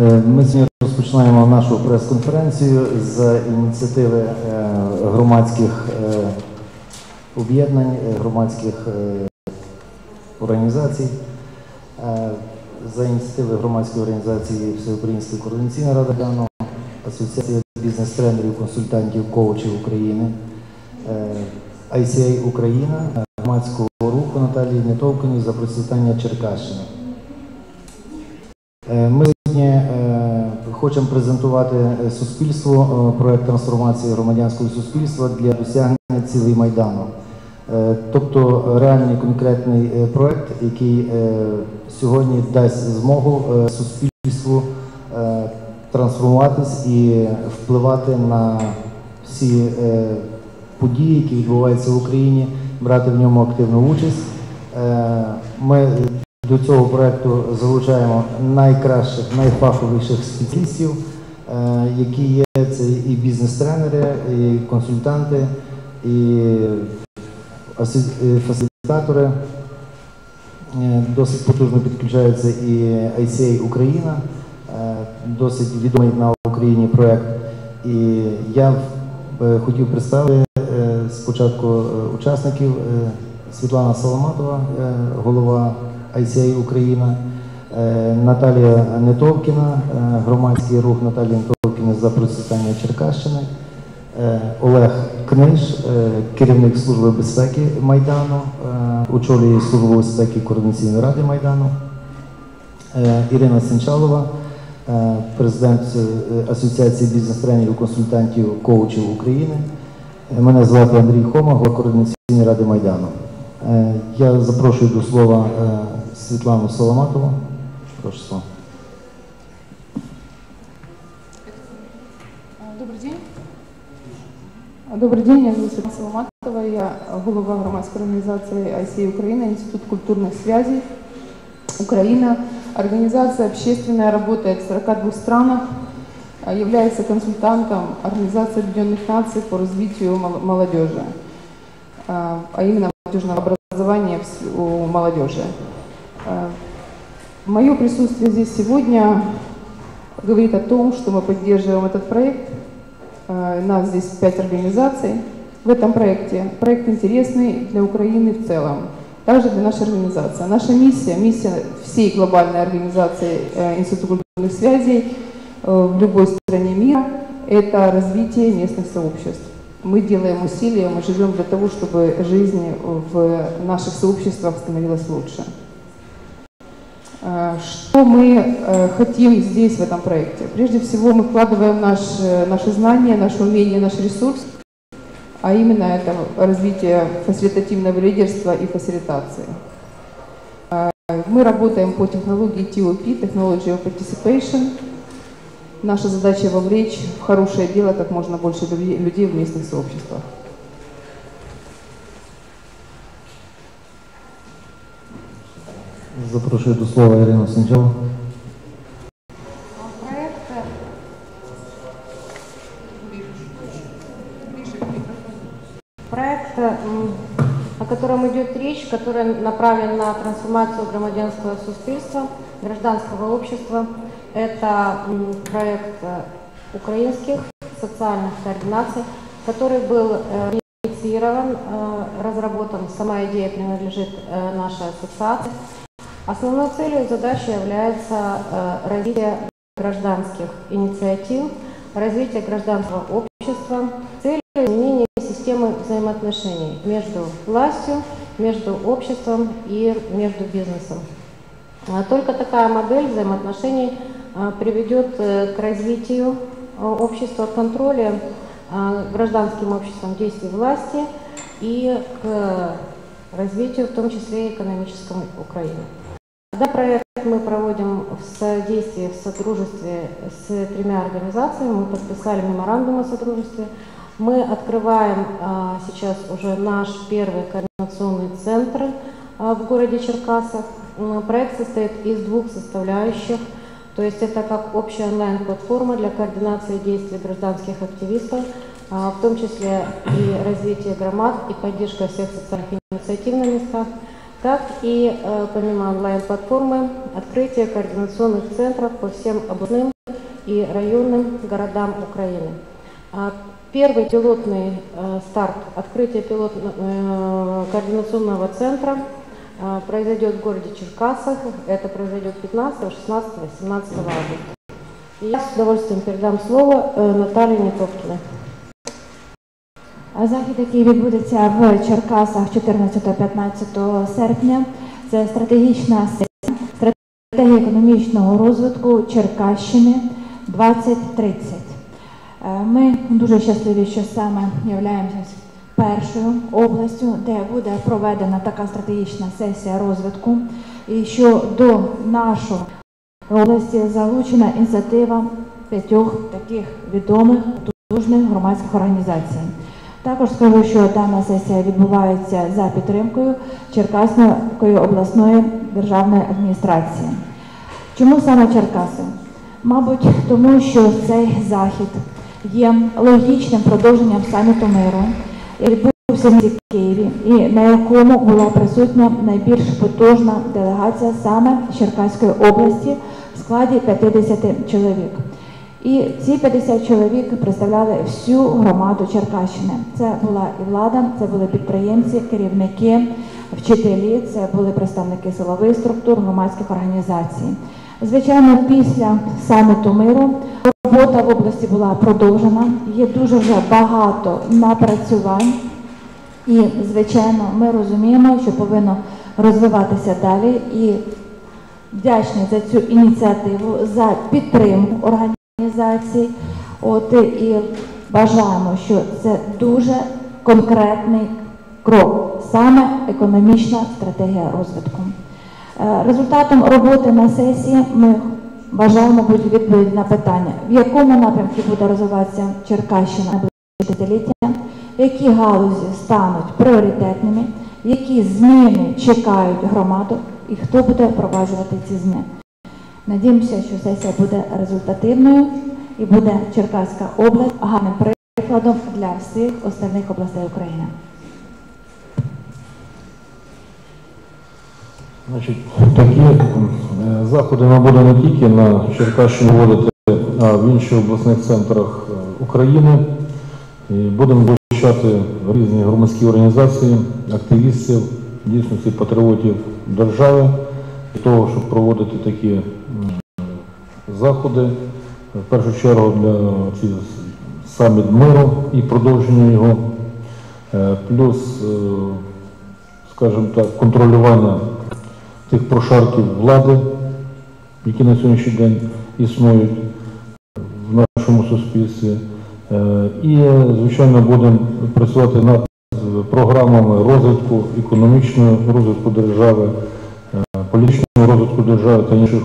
Е, Ми сьогодні розпочинаємо нашу прес-конференцію з ініціативи е, громадських е, об'єднань, громадських організацій. За ініціативи громадської організації Всеукраїнська координаційна рада Даного, Асоціація бізнес-тренерів, консультантів, коучів України, ICA Україна, громадського руху Наталії Нетовкиної за процвітання Черкащини. Ми сьогодні е, хочемо презентувати е, суспільству е, проект трансформації громадянського суспільства для досягнення цілей Майдану. Тобто реальний конкретний проект, який сьогодні дасть змогу суспільству трансформуватись і впливати на всі події, які відбуваються в Україні, брати в ньому активну участь. Ми до цього проекту залучаємо найкращих, найфаховіших спеціалістів, е, які є це і бізнес-тренери, і консультанти, і фасилітатори. Е, Досить потужно підключається і ICA Україна, е, досить відомий на Україні проект. І я е, хотів представити е, спочатку е, учасників е, Світлана Соломатова, е, голова ICA Україна, е, Наталія Нетовкіна, е, громадський рух Наталії Нетовкіни за процвітання Черкащини, е, Олег Книж, керівник Служби безпеки Майдану, очолює Службу безпеки Координаційної ради Майдану, Ірина Сенчалова, президент Асоціації бізнес-тренерів, консультантів, коучів України. Мене звати Андрій Хома, Координаційної ради Майдану. Я запрошую до слова е, Світлану Соломатову. Прошу слова. Добрый день. Добрый день, я зовут Светлана Соломатова, я голова громадской организации ICA Украина, Институт культурных связей Украина. Организация общественная, работает в 42 странах, является консультантом Организации Объединенных Наций по развитию мол- молодежи, а именно молодежного образования у молодежи. Мое присутствие здесь сегодня говорит о том, что мы поддерживаем этот проект. Э, Нас здесь пять организаций в этом проекте. Проект интересный для Украины в целом, также для нашей организации. Наша миссия, миссия всей глобальной организации э, Института культурных связей э, в любой стране мира – это развитие местных сообществ. Мы делаем усилия, мы живем для того, чтобы жизнь в наших сообществах становилась лучше. Э, Что мы э, хотим здесь, в этом проекте? Прежде всего, мы вкладываем наш, э, наши знания, наше умение, наш ресурс, а именно это развитие фасилитативного лидерства и фасилитации. Мы работаем по технологии TOP, Technology of Participation. Наша задача вовлечь в хорошее дело как можно больше людей в местных сообществах. Запрошую до слова Ірину Сенчалову. Проект о котором идет речь, который направлен на трансформацию громадянского суспільства, гражданского общества, это проект э, украинских социальных координаций, который был э, инициирован, э, разработан, сама идея принадлежит нашей ассоциации. Основной целью и задачей является э, развитие гражданских инициатив, развитие гражданского общества, целью изменения системы взаимоотношений между властью, между обществом и между бизнесом. А Только такая модель взаимоотношений а, приведет э, к развитию общества, к контролю а, гражданским обществом действий власти и к развитию, в том числе и Украины. Данный проект мы проводим в содействии, в сотрудничестве с тремя организациями. Мы подписали меморандум о сотрудничестве. Мы открываем а, сейчас уже наш первый координационный центр а, в городе Черкасах. Проект состоит из двух составляющих. То есть это как общая онлайн-платформа для координации действий гражданских активистов, а, в том числе и развитие громад и поддержка всех социальных инициатив на местах. Так и э, помимо онлайн-платформы открытие координационных центров по всем областным и районным городам Украины. А Первый пилотный э, старт, открытие пилот, э, координационного центра произойдет в городе Черкасах. Это произойдет 15, 16, 17 августа. Я с удовольствием передам слово Наталье Нетопкиной. Захід, який відбудеться в Черкасах 14-15 серпня, це стратегічна сесія, стратегія економічного розвитку Черкащини 2030. Е, Ми дуже щасливі, що саме являємося першою областю, де буде проведена така стратегічна сесія розвитку, і що до нашої області залучена ініціатива п'ятьох таких відомих потужних громадських організацій. Також скажу, що дана сесія відбувається за підтримкою Черкаської обласної державної адміністрації. Чому саме Черкаси? Мабуть, тому що цей захід є логічним продовженням саміту миру, який відбувся в Києві, і на якому була присутня найбільш потужна делегація саме Черкаської області в складі 50 чоловік. І ці 50 чоловік представляли всю громаду Черкащини. Це була і влада, це були підприємці, керівники, вчителі, це були представники силових структур, громадських організацій. Звичайно, після саміту миру робота в області була продовжена. Є дуже вже багато напрацювань. І, звичайно, ми розуміємо, що повинно розвиватися далі. І вдячні за цю ініціативу, за підтримку організацій. От і бажаємо, що це дуже конкретний крок, саме економічна стратегія розвитку. Е, Результатом роботи на сесії ми бажаємо бути відповідь на питання, в якому напрямку буде розвиватися Черкащина на десятиліття, які галузі стануть пріоритетними, які зміни чекають громаду і хто буде впроваджувати ці зміни. Надіємося, що сесія буде результативною і буде Черкаська область гарним прикладом для всіх остальних областей України. Значить, такі е, заходи ми будемо не тільки на Черкащині вводити, а в інших обласних центрах е, України. І будемо долучати різні громадські організації, активістів, дійсно цих патріотів держави, для того, щоб проводити такі заходи. В першу чергу для саміт миру і продовження його, Е, плюс, е, скажімо так, контролювання тих прошарків влади, які на сьогоднішній день існують в нашому суспільстві. Е, І, звичайно, будемо працювати над програмами розвитку, економічного розвитку держави, політичного розвитку держави та інших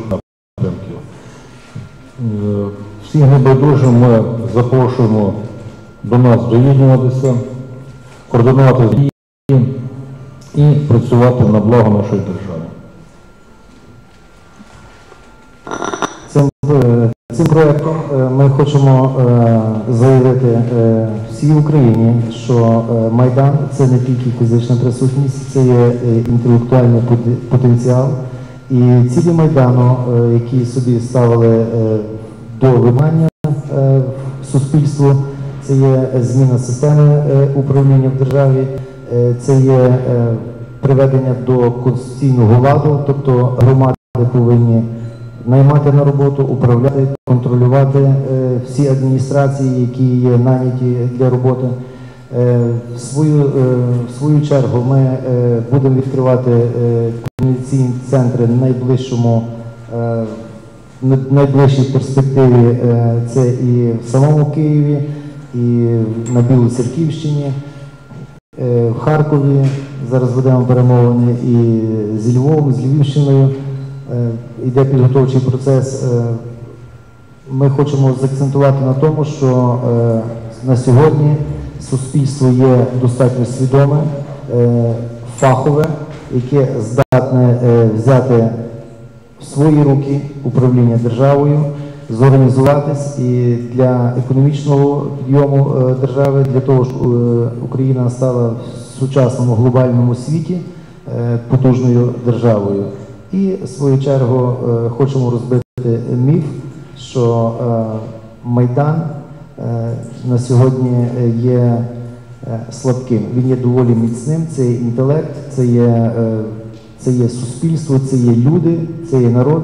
Всіх небайдужим ми запрошуємо до нас доєднуватися, координувати дії і працювати на благо нашої держави. Цим, е, цим проектом е, ми хочемо е, заявити всій Україні, що Майдан це не тільки фізична присутність, це є інтелектуальний потенціал. І цілі Майдану, які собі ставили до виконання е, суспільству, це є зміна системи е, управління в державі, е, це є приведення до конституційного ладу, тобто громади повинні наймати на роботу, управляти, контролювати всі адміністрації, які є наняті для роботи. В свою, в свою чергу ми будемо відкривати координаційні центри в найближчому на найближчій перспективі е, це і в самому Києві, і на Білоцерківщині, е, в Харкові. Зараз ведемо перемовини і зі Львовом, з Львівщиною. Е, Іде підготовчий процес. Ми хочемо закцентувати на тому, що на сьогодні суспільство є достатньо свідоме, фахове, яке здатне взяти в свої руки управління державою, зорганізуватись і для економічного підйому е, держави, для того, щоб е, Україна стала в сучасному глобальному світі е, потужною державою. І в свою чергу хочемо розбити міф, що Майдан на сьогодні є слабким. Він є доволі міцним. Це інтелект, це є, це є суспільство, це є люди, це є народ.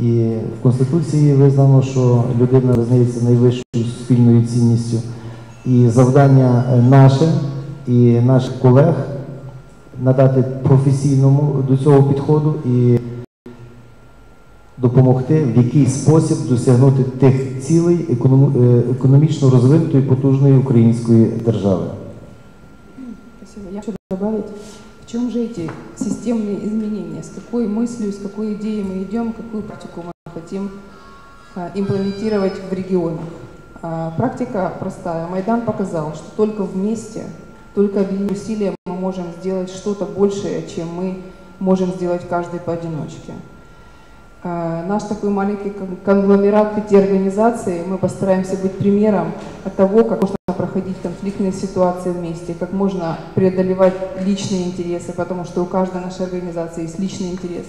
І в Конституції визнано, що людина визнається найвищою суспільною цінністю. І завдання е, наше і наших колег надати професійному до цього підходу і допомогти в який спосіб досягнути тих цілей е, економічно розвинутої потужної української держави. Спасибо. Чем же эти системные изменения, с какой мыслью, с какой идеей мы идем, какую практику мы хотим а, имплементировать в регионах. А, Практика простая. Майдан показал, что только вместе, только объединенные усилия мы можем сделать что-то большее, чем мы можем сделать каждый поодиночке. А, Наш такой маленький кон- конгломерат пяти организаций, мы постараемся быть примером того, как можно проходить конфликтные ситуации вместе, как можно преодолевать личные интересы, потому что у каждой нашей организации есть личный интерес.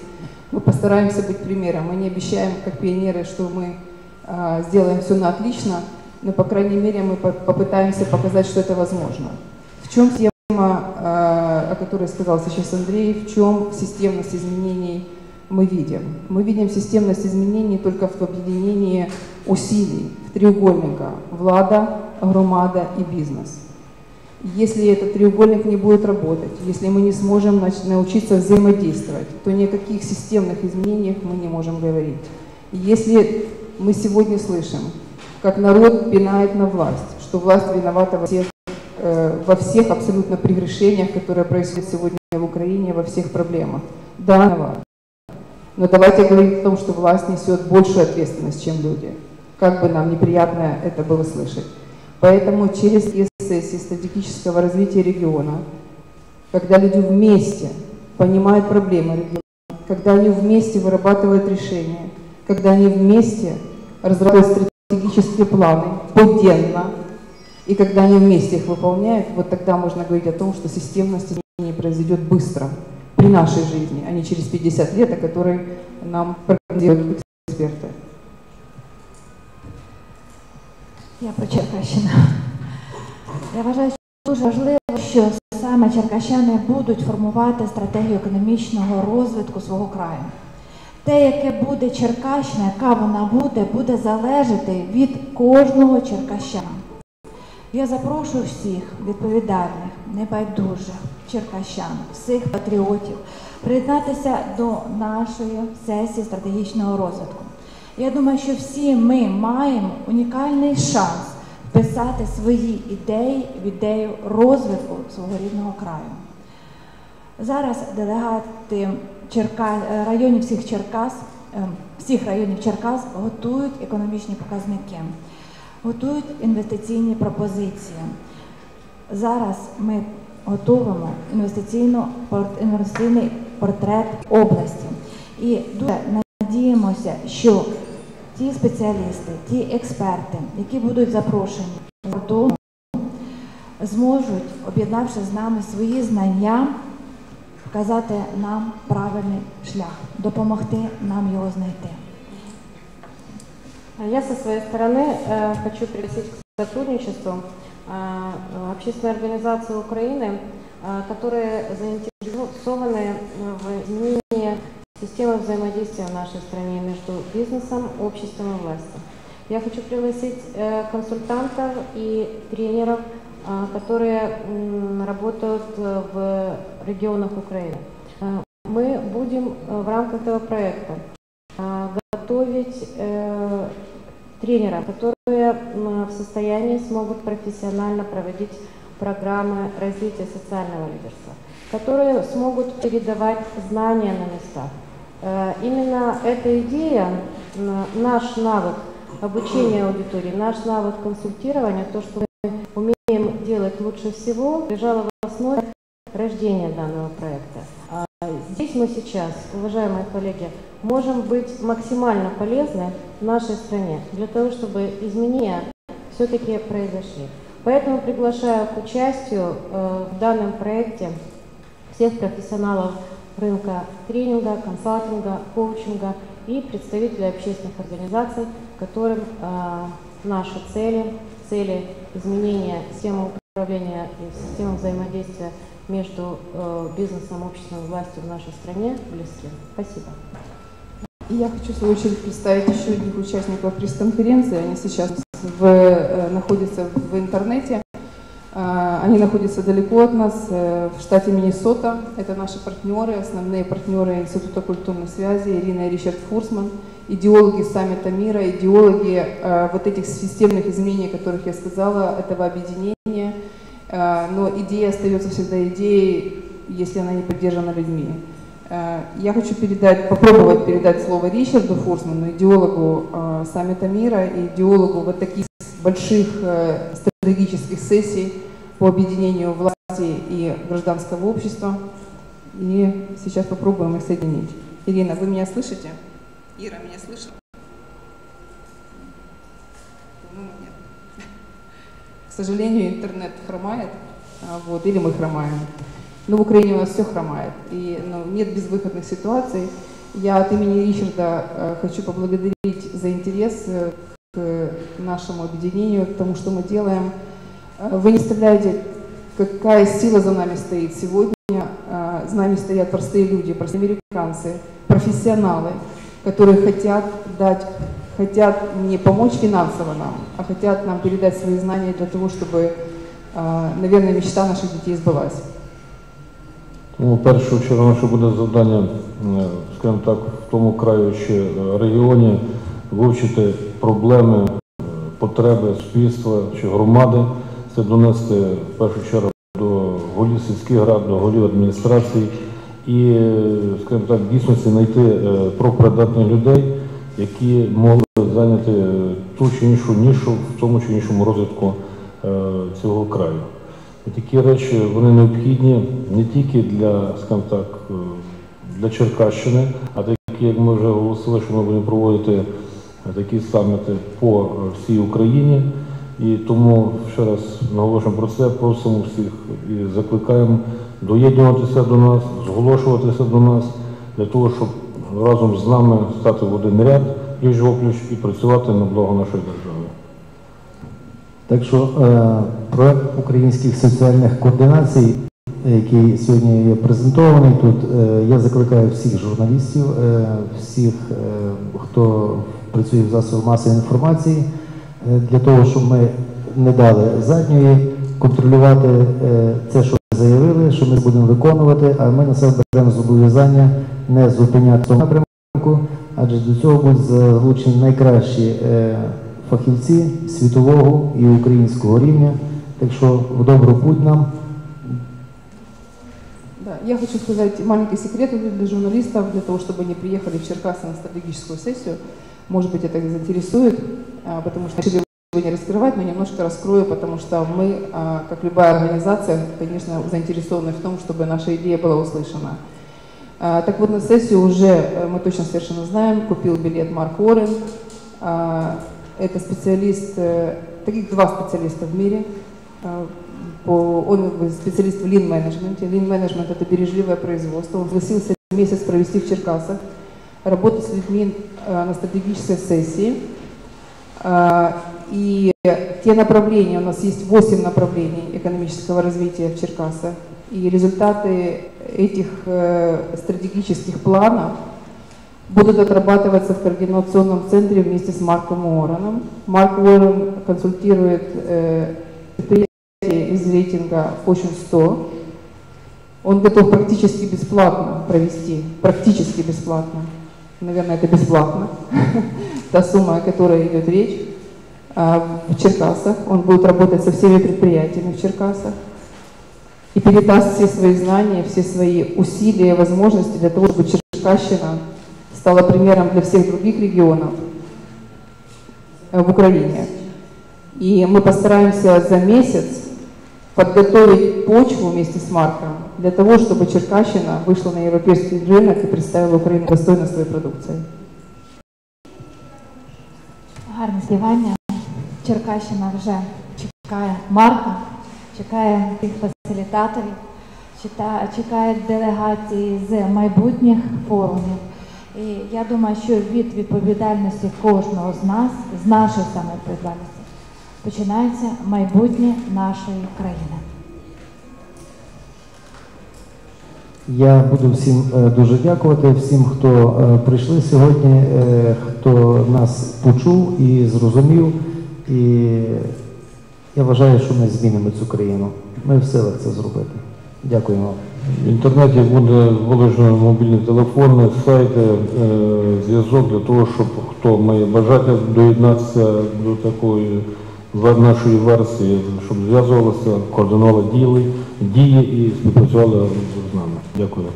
Мы постараемся быть примером. Мы не обещаем, как пионеры, что мы а, сделаем все на отлично, но, по крайней мере, мы по- попытаемся показать, что это возможно. В чем тема, а, о которой сказал сейчас Андрей, в чем системность изменений мы видим? Мы видим системность изменений только в объединении усилий, в треугольника влада, громада и бизнес. Если этот треугольник не будет работать, если мы не сможем научиться взаимодействовать, то ни о каких системных изменениях мы не можем говорить. Если мы сегодня слышим, как народ пинает на власть, что власть виновата во всех, э, во всех абсолютно прегрешениях, которые происходят сегодня в Украине, во всех проблемах. Да. Но давайте говорить о том, что власть несет большую ответственность, чем люди. Как бы нам неприятно это было слышать. Поэтому через сессии стратегического развития региона, когда люди вместе понимают проблемы региона, когда они вместе вырабатывают решения, когда они вместе разрабатывают стратегические планы поденно, и когда они вместе их выполняют, вот тогда можно говорить о том, что системность изменений произойдет быстро при нашей жизни, а не через 50 лет, о которой нам прогнозируют эксперты. Я про Черкащину. Я вважаю, що дуже важливо, що саме черкащани будуть формувати стратегію економічного розвитку свого краю. Те, яке буде Черкащина, яка вона буде, буде залежати від кожного черкащана. Я запрошую всіх відповідальних, небайдужих черкащан, всіх патріотів приєднатися до нашої сесії стратегічного розвитку. Я думаю, що всі ми маємо унікальний шанс вписати свої ідеї в ідею розвитку свого рідного краю. Зараз делегати Черка... е, районів всіх Черкас, е, всіх районів Черкас готують економічні показники, готують інвестиційні пропозиції. Зараз ми готуємо інвестиційну пор- інвестиційний портрет області і дуже надіємося, що ті спеціалісти, ті експерти, які будуть запрошені з кордону, зможуть, об'єднавши з нами свої знання, вказати нам правильний шлях, допомогти нам його знайти. Я со своей стороны э, хочу пригласить к сотрудничеству э, Общественные организации Украины, э, которые заинтересованы в изменении системы взаимодействия в нашей стране между бизнесом, обществом и властью. Я хочу пригласить э, консультантов и тренеров, э, которые работают э, в регионах Украины. Э, Мы будем в рамках этого проекта готовить тренеров, которые в состоянии смогут профессионально проводить программы развития социального лидерства, которые смогут передавать знания на местах. Э, Именно эта идея, наш навык обучения аудитории, наш навык консультирования, то, что мы умеем делать лучше всего, лежало в основе рождения данного проекта. Здесь мы сейчас, уважаемые коллеги, можем быть максимально полезны нашей стране для того, чтобы изменения все-таки произошли. Поэтому приглашаю к участию э, в данном проекте всех профессионалов рынка тренинга, консалтинга, коучинга и представителей общественных организаций, которым э, наши цели, цели изменения системы управления и системы взаимодействия между э, бизнесом, обществом и властью в нашей стране близки. Спасибо. И я хочу, в свою очередь, представить еще одних участников пресс-конференции. Они сейчас в, э, находятся в интернете. Э, Они находятся далеко от нас, в штате Миннесота. Это наши партнеры, основные партнеры Института культурной связи Ирина и Ричард Фурсман, идеологи саммита мира, идеологи вот этих системных изменений, о которых я сказала, этого объединения. Э, Но идея остается всегда идеей, если она не поддержана людьми. Э, Я хочу передать, попробовать передать слово Ричарду Фурсману, идеологу э, саммита мира и идеологу вот таких больших стратегических сессий по объединению власти и гражданского общества. И сейчас попробуем их соединить. Ирина, вы меня слышите? Ира, меня слышит? По-моему, нет. К сожалению, интернет хромает, а, вот, или мы хромаем. Но в Украине у нас все хромает, и ну, нет безвыходных ситуаций. Я от имени Ричарда э, хочу поблагодарить за интерес э, к нашему объединению, к тому, что мы делаем. Э, Вы не представляете, какая сила за нами стоит сегодня. За нами стоят простые люди, простые американцы, профессионалы, которые хотят дать, хотят не помочь финансово нам, а хотят нам передать свои знания для того, чтобы, э, наверное, мечта наших детей сбылась. Тому в першу чергу наше буде завдання, е, скажімо так, в тому краю чи е, регіоні вивчити проблеми, е, потреби суспільства чи громади. Це донести в першу чергу до голів сільських рад, до голів адміністрацій і, е, скажімо так, в дійсності знайти е, профпридатних людей, які могли зайняти е, ту чи іншу нішу в тому чи іншому розвитку е, цього краю. І такі речі вони необхідні не тільки для, скажімо так, е, для Черкащини, а такі, як ми вже оголосили, що ми будемо проводити такі саміти по всій Україні. І тому ще раз наголошуємо про це, просимо всіх і закликаємо доєднуватися до нас, зголошуватися до нас для того, щоб разом з нами стати в один ряд пліч опліч і працювати на благо нашої держави. Так що е, проект українських соціальних координацій, який сьогодні є презентований тут, е, я закликаю всіх журналістів, е, всіх, е, хто працює в засобах масової інформації, е, для того, щоб ми не дали задньої, контролювати е, це, що ми заявили, що ми будемо виконувати, а ми на себе беремо зобов'язання не зупиняти в цьому напрямку, адже до цього будуть залучені найкращі е, фахівці світового і українського рівня. Так що в добру путь нам. Да, я хочу сказать маленький секрет для журналистов, для того, чтобы они приехали в Черкассы на стратегическую сессию. Может быть, это их заинтересует, а, потому что начали его не раскрывать, но немножко раскрою, потому что мы, а, как любая организация, конечно, заинтересованы в том, чтобы наша идея была услышана. А, Так вот, на сессию уже э, мы точно совершенно знаем, купил билет Марк Уоррен. А, Это специалист, э, таких два специалиста в мире. А, он специалист в лин-менеджменте. Лин-менеджмент – это бережливое производство. Он согласился месяц провести в Черкасах, работать с людьми на стратегической сессии. И те направления, у нас есть 8 направлений экономического развития в Черкасах. И результаты этих э, стратегических планов будут отрабатываться в координационном центре вместе с Марком Уорреном. Марк Уоррен консультирует э, предприятия из рейтинга Fortune 100. Он готов практически бесплатно провести, практически бесплатно, наверное, это бесплатно, та сумма, о которой идет речь, а, в Черкасах. Он будет работать со всеми предприятиями в Черкасах и передаст все свои знания, все свои усилия, возможности для того, чтобы Черкащина стала примером для всех других регионов э, в Украине. И мы постараемся за месяц подготовить почву вместе с Марком для того, чтобы Черкащина вышла на европейский рынок и представила Украину достойно своей продукцией. Гарне співання. Черкащина вже чекає Марка, чекає тих фасилітаторів, чекають делегації з майбутніх форумів. І я думаю, що від відповідальності кожного з нас, з нашої саме відповідальності, починається майбутнє нашої країни. Я буду всім е, дуже дякувати, всім, хто е, прийшли сьогодні, е, хто нас почув і зрозумів. І я вважаю, що ми змінимо цю країну. Ми в силах це зробити. Дякую вам. В інтернеті буде виложено мобільні телефони, сайти, е, зв'язок для того, щоб хто має бажання доєднатися до такої нашої версії, щоб зв'язувалися, координували діли, дії і співпрацювали з нами. Дякую.